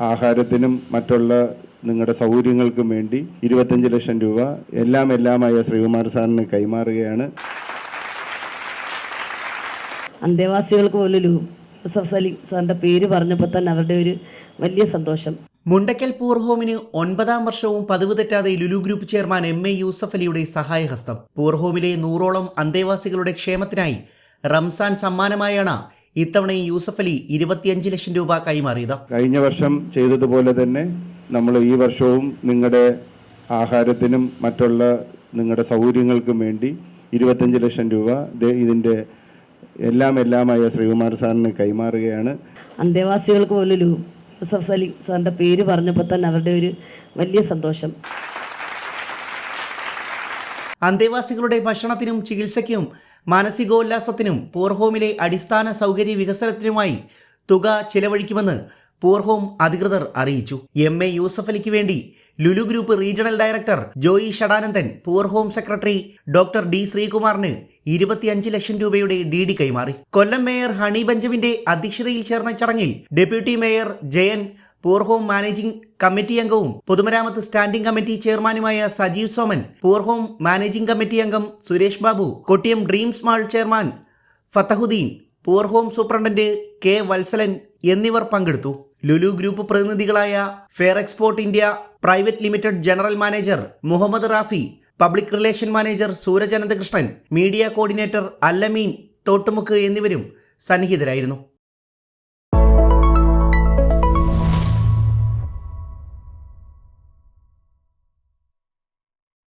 ആഹാരത്തിനും മറ്റുള്ള നിങ്ങളുടെ സൗകര്യങ്ങൾക്കും വേണ്ടി ഇരുപത്തഞ്ച് ലക്ഷം രൂപ എല്ലാം എല്ലാമായ ശ്രീകുമാർ സാറിന് കൈമാറുകയാണ്. അന്തേവാസികൾക്ക് പോലും അലി സാറിന്റെ പേര് പറഞ്ഞപ്പോൾ തന്നെ അവരുടെ ഒരു വലിയ സന്തോഷം. മുണ്ടക്കൽ പൂർ ഹോമിന് ഒൻപതാം വർഷവും പതിവ് തെറ്റാതെ Lulu group chairman M A Yusuf അലിയുടെ സഹായഹസ്തം. പൂർഹോമിലെ നൂറോളം അന്തേവാസികളുടെ ക്ഷേമത്തിനായി റംസാൻ സമ്മാനമായാണ് ഇത്തവണയും യൂസഫ് അലി ഇരുപത്തിയഞ്ച് ലക്ഷം രൂപ കൈമാറിയത്. കഴിഞ്ഞ വർഷം ചെയ്തതുപോലെ തന്നെ നമ്മൾ ഈ വർഷവും നിങ്ങളുടെ ആഹാരത്തിനും മറ്റുള്ള നിങ്ങളുടെ സൗകര്യങ്ങൾക്കും വേണ്ടി ഇരുപത്തഞ്ച് ലക്ഷം രൂപ ദേ ഇതിന്റെ എല്ലാം എല്ലാമായ ശ്രീകുമാർ സാറിന് കൈമാറുകയാണ്. അന്തേവാസികൾക്ക് പോലും യൂസഫ് അലി സാറിന്റെ പേര് പറഞ്ഞപ്പോൾ തന്നെ അവരുടെ ഒരു വലിയ സന്തോഷം. അന്തേവാസികളുടെ ഭക്ഷണത്തിനും ചികിത്സയ്ക്കും മാനസികോല്ലാസത്തിനും പോർഹോമിലെ അടിസ്ഥാന സൗകര്യ വികസനത്തിനുമായി തുക ചിലവഴിക്കുമെന്ന് പോർഹോം അധികൃതർ അറിയിച്ചു. എം. എ. യൂസഫ് അലിക്ക് വേണ്ടി Lulu group regional director Joy Shadanandan Poor Home secretary doctor D ശ്രീകുമാറിന് ഇരുപത്തിയഞ്ച് ലക്ഷം രൂപയുടെ ഡി ഡി കൈമാറി. കൊല്ലം മേയർ ഹണി ബെഞ്ചമിന്റെ അധ്യക്ഷതയിൽ ചേർന്ന ചടങ്ങിൽ deputy mayor Jayan Poor Home managing committee അംഗവും പൊതുമരാമത്ത് സ്റ്റാൻഡിംഗ് കമ്മിറ്റി ചെയർമാനുമായ Sajeev Soman Poor Home managing committee അംഗം Suresh Babu Kottiyam Dreams Mall chairman Fathahuddin Poor Home superintendent K Valsalan എന്നിവർ പങ്കെടുത്തു. Lulu group പ്രതിനിധികളായ Fair Export India Private Limited general manager Muhammad Rafi public relation manager Suraj Ananthakrishnan media coordinator Allameen Thottumukku എന്നിവരും സന്നിഹിതരായിരുന്നു.